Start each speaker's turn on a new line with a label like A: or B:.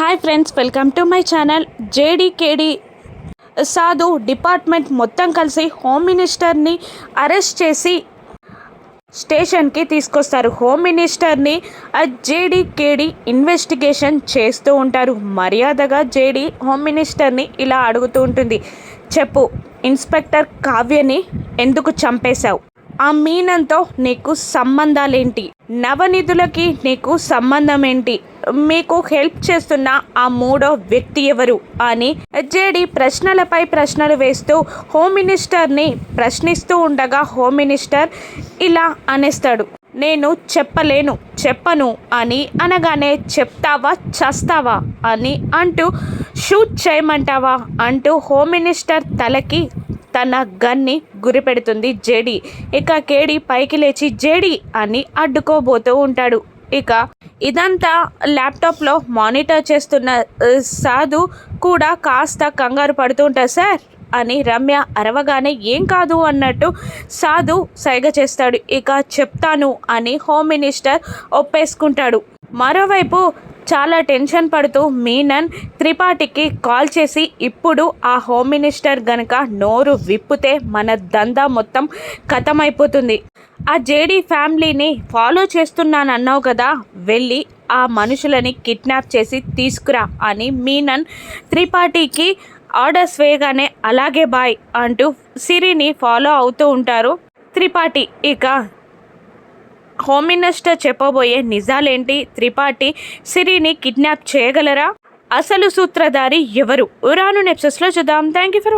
A: Hi friends welcome to my channel జేడీకేడి. సాధు department మొత్తం కలిసి హోమ్ మినిస్టర్ని అరెస్ట్ చేసి స్టేషన్కి తీసుకొస్తారు. హోమ్ మినిస్టర్ని జేడీకేడి ఇన్వెస్టిగేషన్ చేస్తూ ఉంటారు. మర్యాదగా జేడీ హోమ్ మినిస్టర్ని ఇలా అడుగుతూ ఉంటుంది. చెప్పు ఇన్స్పెక్టర్ కావ్యని ఎందుకు చంపేశావు? ఆ మీనంతో నీకు సంబంధాలేంటి? నవనిధులకి నీకు సంబంధం ఏంటి మీకు హెల్ప్ చేస్తున్న ఆ మూడో వ్యక్తి ఎవరు? అని జేడి ప్రశ్నలపై ప్రశ్నలు వేస్తూ హోమ్ మినిస్టర్ని ప్రశ్నిస్తూ ఉండగా హోమ్ మినిస్టర్ ఇలా అనేస్తాడు. నేను చెప్పలేను చెప్పను అని అనగానే చెప్తావా చస్తావా అని అంటూ షూట్ చేయమంటావా? అంటూ హోమ్ మినిస్టర్ తలకి తన గన్ని గురిపెడుతుంది జేడి. ఇక కేడి పైకి లేచి జేడి అని అడ్డుకోబోతూ ఉంటాడు. ఇక ఇదంతా ల్యాప్టాప్లో మానిటర్ చేస్తున్న సాధు కూడా కాస్త కంగారు పడుతూ ఉంటారు సార్ అని రమ్య అరవగానే ఏం కాదు అన్నట్టు సాధు సైగ చేస్తాడు. ఇక చెప్తాను అని హోమ్ మినిస్టర్ ఒప్పేసుకుంటాడు. మరోవైపు చాలా టెన్షన్ పడుతూ మీనన్ త్రిపాఠికి కాల్ చేసి ఇప్పుడు ఆ హోమ్ మినిస్టర్ గనక నోరు విప్పితే మన దందా మొత్తం కథమైపోతుంది. ఆ జేడీ ఫ్యామిలీని ఫాలో చేస్తున్నాను అన్నావు కదా వెళ్ళి ఆ మనుషులని కిడ్నాప్ చేసి తీసుకురా అని మీనన్ త్రిపాఠికి ఆర్డర్స్ వేయగానే అలాగే బాయ్ అంటూ సిరిని ఫాలో అవుతూ ఉంటారు త్రిపాఠి. ఇక హోమ్ మినిస్టర్ చెప్పబోయే నిజాలేంటి? త్రిపాఠి సిరిని కిడ్నాప్ చేయగలరా? అసలు సూత్రధారి ఎవరు? ఉరాను నెప్సెస్లో చూద్దాం. Thank you for